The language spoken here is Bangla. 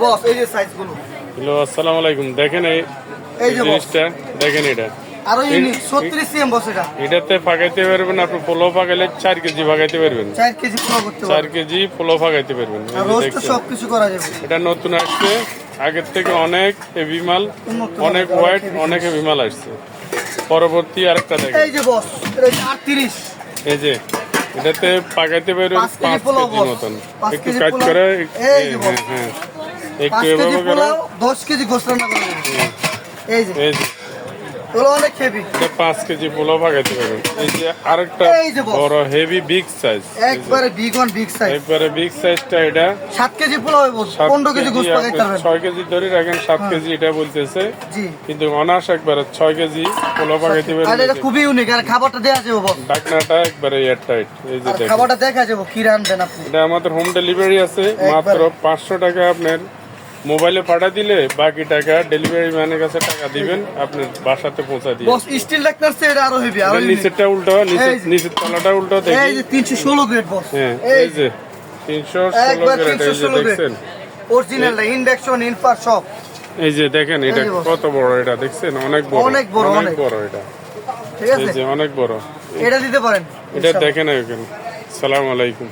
বস এই যে হ্যালো আসসালামু আলাইকুম। দেখেন এই এই জিনিসটা দেখেন এটা। আরও ইউনিক ছত্রিশ সিএম বস এটা। এটাতে পাকাইতে পারবেন আপনি পোলো পাকাইলে কেজি পাকাইতে পারবেন। কেজি করতে পোলো পাকাইতে পারবেন। আর রোস্ট সব কিছু করা যাবে। এটা নতুন আসছে। আগের থেকে অনেক হেভি মাল অনেক অনেক হেভি মাল আসছে। পরবর্তী আরেকটা দেখেন। এই যে বস এটা আটত্রিশ। এই যে এটাতে পাকাইতে পারবেন পাঁচ কেজি মতন। একটু কেজি করে হ্যাঁ একটু এভাবে করে দশ কেজি রান্না করা এই যে। এগুলো অনেক হেভি এটা পাঁচ কেজি পোলাও পাকাইতে পারবেন। এই যে আরেকটা। বড় হেভি বিগ সাইজ একবারে বিগ সাইজ একবারে বিগ সাইজটা এটা। কেজি পোলাও হইব সাত কেজি গোস্ত পাকাইতে পারবেন। ছয় কেজি ধরে রাখেন সাত কেজি এটা বলতেছে। জি। কিন্তু অনার্স একবারে কেজি পোলাও পাকাইতে আর এটা খুবই ইউনিক আর খাবারটা দেওয়া যাবে বস ডাকনাটা একবারে এয়ার টাইট এই যে খাবারটা দেখা যাব কি রানবেন আপনি? এটা আমাদের হোম ডেলিভারি আছে মাত্র পাঁচশো টাকা আপনার। মোবাইলে পাঠা দিলে বাকি টাকা ডেলিভারি ম্যানের কাছে টাকা দিবেন আপনার বাসাতে পৌঁছা দিয়ে। বস স্টিল ডাক্তার এটা আরও হেভি আরও। নিচেরটা উল্টো নিচের এই নিচের তলাটা উল্টো দেখি। এই যে তিনশো ষোলো গ্রেড বস হ্যাঁ এই এই যে তিনশো ষোলো একবার গ্রেড তিনশো এই যে দেখছেন? অরিজিনালটা ইন্ডাকশন ইনফার সব। এই যে দেখেন এটা এই। কত বড় এটা দেখছেন? অনেক বড় অনেক বড়, অনেক। বড় এটা। ঠিক এই আছে যে অনেক বড়। এটা দিতে পারেন। এটা দেখেন এখানে সালাম আলাইকুম।